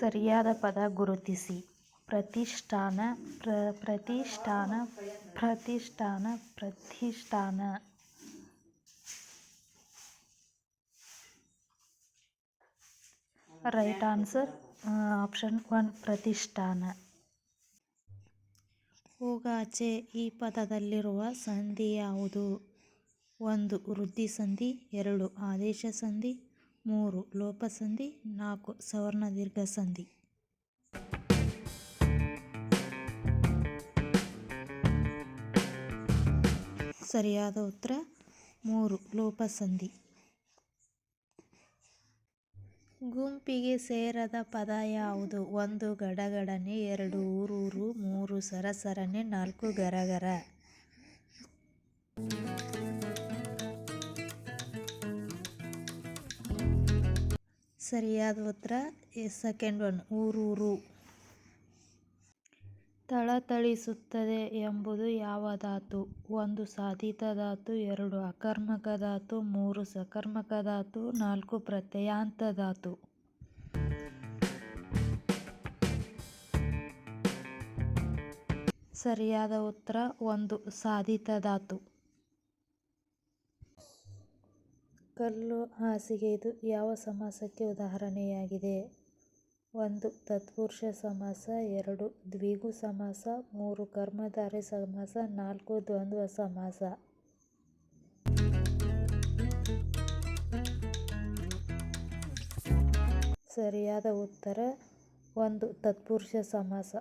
ಸರಿಯಾದ ಪದ ಗುರುತಿಸಿ. ಪ್ರತಿಷ್ಠಾನ, ಪ್ರ, ಪ್ರತಿಷ್ಠಾನ ಪ್ರತಿಷ್ಠಾನ ಪ್ರತಿಷ್ಠಾನ. ರೈಟ್ ಆನ್ಸರ್ ಆಪ್ಷನ್ ಒನ್, ಪ್ರತಿಷ್ಠಾನ. ಹೋಗಾಚೆ ಈ ಪದದಲ್ಲಿರುವ ಸಂಧಿ ಯಾವುದು? ಒಂದು, ವೃದ್ಧಿ ಸಂಧಿ, ಎರಡು, ಆದೇಶ ಸಂಧಿ ಮೂರು, ಲೋಪಸಂಧಿ, ನಾಲ್ಕು ನಾಲ್ಕು ಸವರ್ಣದೀರ್ಘ ಸಂಧಿ ಸರಿಯಾದ ಉತ್ತರ, ಮೂರು, ಲೋಪಸಂಧಿ. ಗುಂಪಿಗೆ ಸೇರದ ಪದ ಯಾವುದು? ಒಂದು ಗಡಗಡನೆ, ಎರಡು ಊರೂರು, ಮೂರು ಸರಸರನೆ, ನಾಲ್ಕು ಗರಗರ. ಸರಿಯಾದ ಉತ್ತರ ಸೆಕೆಂಡ್ ಒನ್ ಊರೂರು ಥಳಥಳಿಸುತ್ತದೆ ಎಂಬುದು ಯಾವ ಧಾತು ಒಂದು ಸಾಧಿತ ಧಾತು ಎರಡು ಅಕರ್ಮಕ ಧಾತು ಮೂರು ಸಕರ್ಮಕ ಧಾತು ನಾಲ್ಕು ಪ್ರತ್ಯಯಾಂತ ಧಾತು ಸರಿಯಾದ ಉತ್ತರ, ಒಂದು ಸಾಧಿತ ಧಾತು ಕಲ್ಲು ಹಾಸಿಗೆ ಇದು ಯಾವ ಸಮಾಸಕ್ಕೆ ಉದಾಹರಣೆಯಾಗಿದೆ? ಒಂದು, ತತ್ಪುರುಷ ಸಮಾಸ, ಎರಡು, ದ್ವಿಗು ಸಮಾಸ, ಮೂರು ಕರ್ಮಧಾರಯ ಸಮಾಸ, ನಾಲ್ಕು, ದ್ವಂದ್ವ ಸಮಾಸ. ಸರಿಯಾದ ಉತ್ತರ, ಒಂದು, ತತ್ಪುರುಷ ಸಮಾಸ.